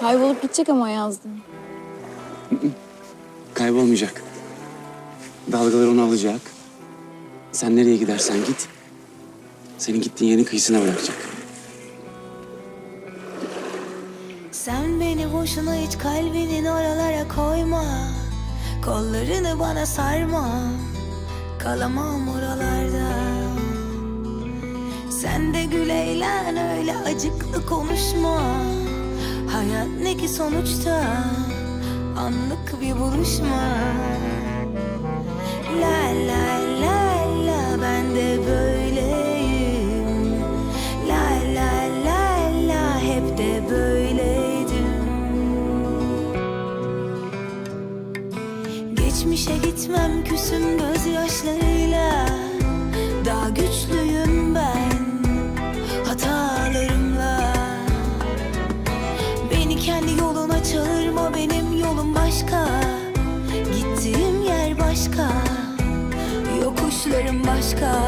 Kaybolup gidecek ama yazdım. Kaybolmayacak. Dalgalar onu alacak. Sen nereye gidersen git. Senin gittiğin yerin kıyısına bırakacak. Sen beni boşuna hiç kalbinin oralara koyma Kollarını bana sarma Kalamam oralarda Sen de gül eğlen öyle acıklı konuşma ne ki sonuçta Anlık bir buluşma. La la la la ben de böyleyim. La la la la hep de böyleydim. Geçmişe gitmem küsüm gözyaşlarıyla Kendi yoluna çağırma benim yolum başka. Gittiğim yer başka. Yokuşlarım başka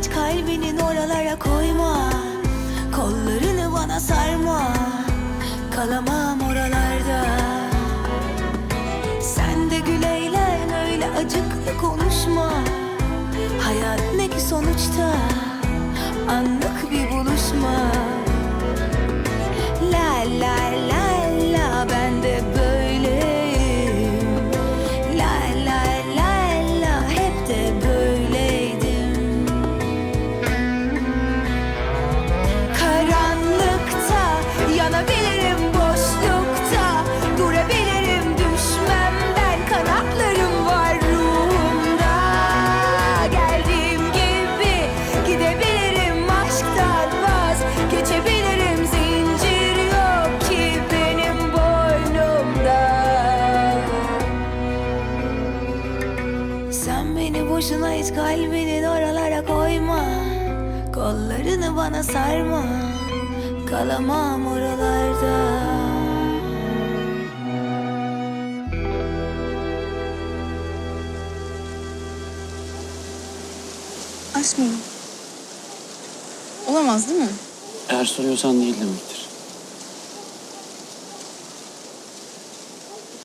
hiç kalbinin oralara koyma. Kollarını bana sarma. Kalamam oralarda. Sen de gül eğlen öyle acıklı konuşma. Hayat ne ki sonuçta boşuna hiç kalbinin oralara koyma Kollarını bana sarma Kalamam oralarda Aşk mı? Olamaz değil mi? Eğer soruyorsan değil demektir.